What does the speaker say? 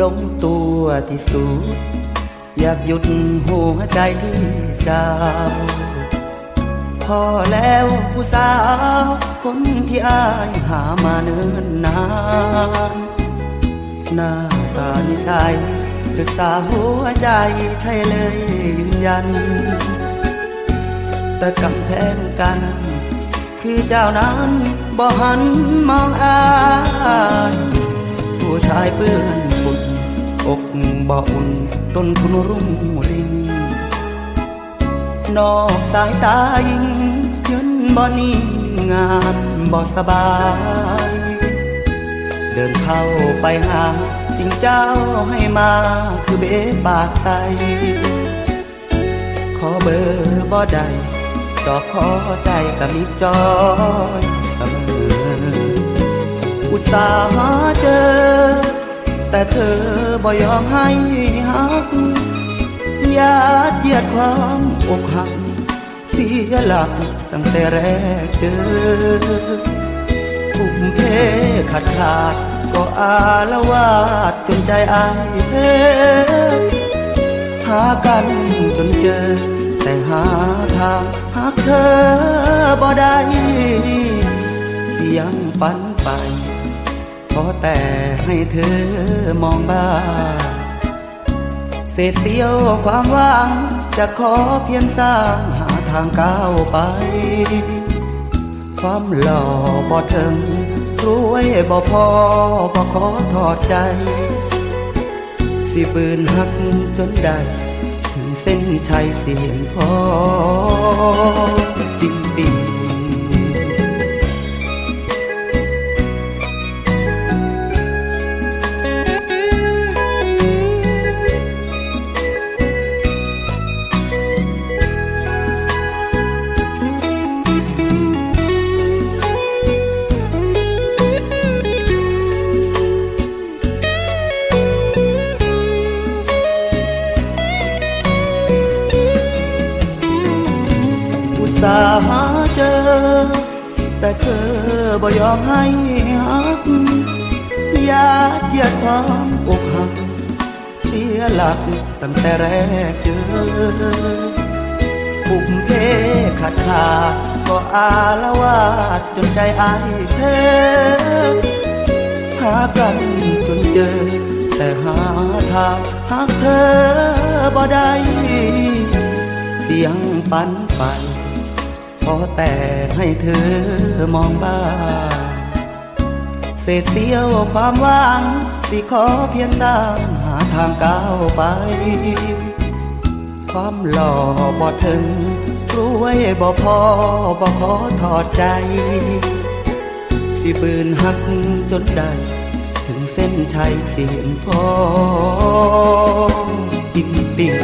ลงตัวที่สุดอยากหยุดหัวใจที่เจ้า พอแล้วผู้สาว คนที่อายหามาเนิ่นนาน หน้าตานิสัยศึกษาหัวใจใช่เลยยืนยัน แต่กำแพงกัน คือเจ้านั้นบ่หันมองอายผู้ชายเปื้อน บ่อุ่นต้นทุนรุ่งริงนอกสายตายิงเงินบ่นิ่งงานบ่สบาย เดินเข้าไปหาสิ่งเจ้าให้มาคือเบปากใสขอเบอร์บ่ได้จอบขอใจกับมิจอยเสมออุตส่าห์เจอ แต่เธอบ่ยอมให้หักยาดเยียดความอกหักเสียหลักตั้งแต่แรกเจอทุ่มเพขาดขาดก็อาละวาดจนใจอายเพหากันจนเจอ แต่หาทางหากเธอบ่ได้เสียงฝันไป ขอแต่ให้เธอมองบ้างเศษเสียวความว่าง จะขอเพียงสร้างหาทางก้าวไป ความหล่อบ่ถึงรวยบ่พอบ่ขอทอดใจ สิปืนหักจนได้ ถึงเส้นชัยเสียงพอ แต่เธอบ่ยอมให้หักยาดเหยียดความอกหัก เสียหลักตั้งแต่แรกเจอปุ่มเพขาดขาดก็อาละวาดจนใจอายเธอหากันจนเจอ แต่หาทางหากเธอบ่ได้ เสียงปันไป ขอแต่ให้เธอมองบ้างเศษเสียวความว่าง สิขอเพียงสร้างหาทางก้าวไป ความหล่อบ่ถึงรวยบ่พอบ่ขอทอดใจ สิปืนหักจนได้ถึงเส้นชัยเสียงพอจริงปิง